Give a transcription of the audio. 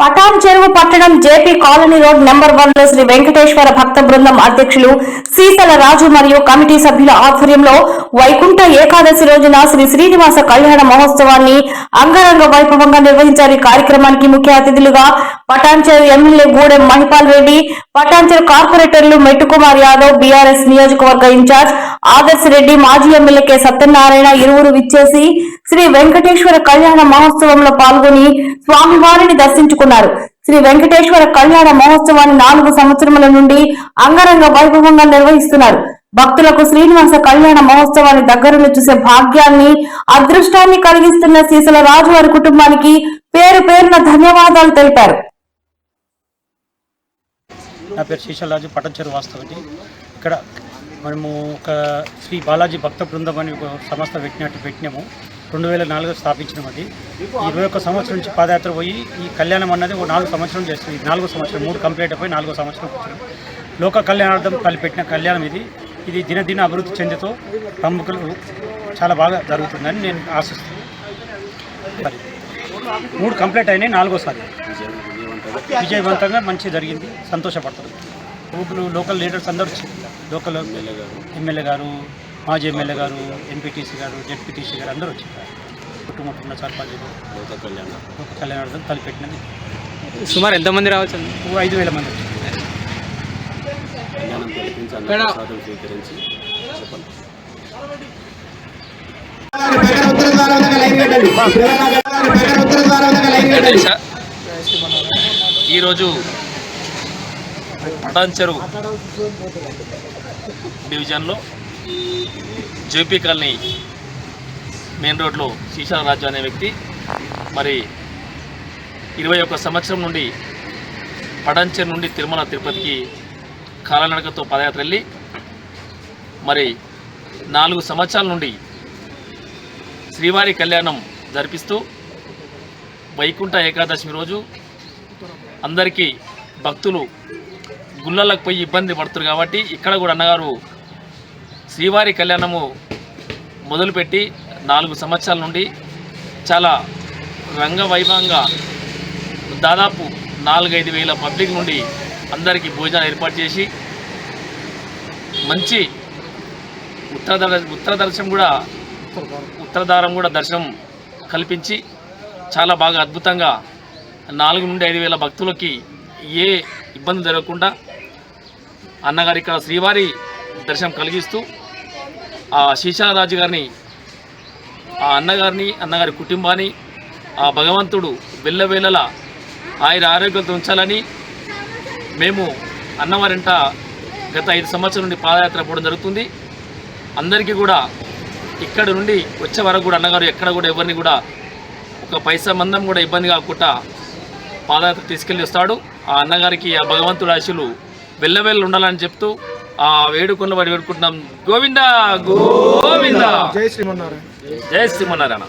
పటాన్ చెరువు పట్టణం JP colony road number వన్లో శ్రీ వెంకటేశ్వర భక్త బృందం అధ్యక్షులు సీతల రాజు మరియు కమిటీ సభ్యుల ఆధ్వర్యంలో వైకుంఠ ఏకాదశి రోజున శ్రీ శ్రీనివాస కళ్యాణ మహోత్సవాన్ని అంగరంగ వైభవంగా నిర్వహించారు. ఈ కార్యక్రమానికి ముఖ్య అతిథులుగా పటాన్చెరు ఎమ్మెల్యే గూడెం మహిపాల్ రెడ్డి పటాన్చెరు కార్పొరేటర్లు మెట్టుకుమార్ యాదవ్ బీఆర్ఎస్ నియోజకవర్గ ఇన్ఛార్జ్ ఆదర్శ్ రెడ్డి మాజీ ఎమ్మెల్యే కె. సత్యనారాయణ ఇరువురు విచ్చేసి శ్రీ వెంకటేశ్వర కళ్యాణ మహోత్సవంలో పాల్గొని స్వామివారిని దర్శించుకున్నారు. శ్రీ వెంకటేశ్వర కళ్యాణ మహోత్సవాన్ని నాలుగు సంవత్సరముల నుండి అంగరంగ వైభవంగా నిర్వహిస్తున్నారు. భక్తులకు శ్రీనివాస కళ్యాణ మహోత్సవాన్ని దగ్గరలో చూసే భాగ్యాన్ని అదృష్టాన్ని కలిగిస్తున్న సీసల రాజు వారి కుటుంబానికి పేరు పేరున ధన్యవాదాలు తెలిపారు. నా పేరు శేషాలాజు పటంచెరు వాస్తవటి ఇక్కడ మనము ఒక శ్రీ బాలాజీ భక్త బృందం అని ఒక సంస్థ పెట్టినట్టు పెట్టినాము. రెండు వేల నాలుగు స్థాపించడం అది. ఇరవై ఒక్క సంవత్సరం నుంచి పాదయాత్ర పోయి ఈ కళ్యాణం అన్నది ఒక నాలుగు సంవత్సరం చేస్తుంది. నాలుగో సంవత్సరం మూడు కంప్లీట్ అయిపోయి నాలుగో సంవత్సరం వచ్చినాం లోక కళ్యాణార్థం కలిపెట్టిన కళ్యాణం ఇది. ఇది దినదిన అభివృద్ధి చెందుతూ ప్రముఖులు చాలా బాగా జరుగుతుందని నేను ఆశిస్తున్నాను. మరి మూడు కంప్లీట్ అయినాయి నాలుగోసారి. విజయవంతంగా మంచి జరిగింది సంతోషపడుతుంది ఊపులు లోకల్ లీడర్స్ అందరూ లోకల్ ఎమ్మెల్యే గారు. మాజీ ఎమ్మెల్యే గారు ఎంపీటీసీ గారు జెడ్పీటీసీ గారు అందరూ వచ్చారు చుట్టుముట్టున్న సర్పంచులు లోక కళ్యాణార్థం తలపెట్టినది సుమారు ఎంతమంది రావచ్చు ఐదు వేల మంది వచ్చారు ఇక్కడ గణేష ఈరోజు డివిజన్లో జేపీ కాలనీ మెయిన్ రోడ్లో శీషా రాజు అనే వ్యక్తి మరి ఇరవై ఒక్క సంవత్సరం నుండి పటాన్చెరు నుండి తిరుమల తిరుపతికి కాలనడకతో పదయాత్ర వెళ్ళి మరి నాలుగు సంవత్సరాల నుండి శ్రీవారి కళ్యాణం జరిపిస్తూ వైకుంఠ ఏకాదశమి రోజు అందరికీ భక్తులు గుళ్ళలకు పోయి ఇబ్బంది పడుతున్నారు కాబట్టి ఇక్కడ కూడా అన్నగారు శ్రీవారి కళ్యాణము మొదలుపెట్టి నాలుగు సంవత్సరాల నుండి చాలా రంగవైభవంగా దాదాపు నాలుగైదు వేల పబ్లిక్ నుండి అందరికీ భోజనాలు ఏర్పాటు చేసి మంచి ఉత్తర ఉత్తర దర్శనం కూడా ఉత్తరధారం కూడా దర్శనం కల్పించి చాలా బాగా అద్భుతంగా నాలుగు నుండి ఐదు వేల భక్తులకి ఏ ఇబ్బంది జరగకుండా అన్నగారి ఇక్కడ శ్రీవారి దర్శనం కలిగిస్తూ ఆ శీశారాజు గారిని ఆ అన్నగారిని అన్నగారి కుటుంబాన్ని ఆ భగవంతుడు వెళ్ళవేళలా ఆయన ఆరోగ్యంతో ఉంచాలని మేము అన్నవారింట గత ఐదు సంవత్సరాల నుండి పాదయాత్ర పోవడం జరుగుతుంది. అందరికీ కూడా ఇక్కడ నుండి వచ్చే వరకు కూడా అన్నగారు ఎక్కడ కూడా ఎవరిని కూడా ఒక పైసా మందం కూడా ఇబ్బంది కాకుండా పాదయాత్ర తీసుకెళ్ళి వస్తాడు. ఆ అన్నగారికి ఆ భగవంతుడు ఆశలు వెళ్ళవెళ్ళ ఉండాలని చెప్తూ ఆ వేడుకొన్న వాడి వేడుకుంటున్నాం. గోవింద గోవింద. జై శ్రీమన్నారాయణ. జయ శ్రీమన్నారాయణ.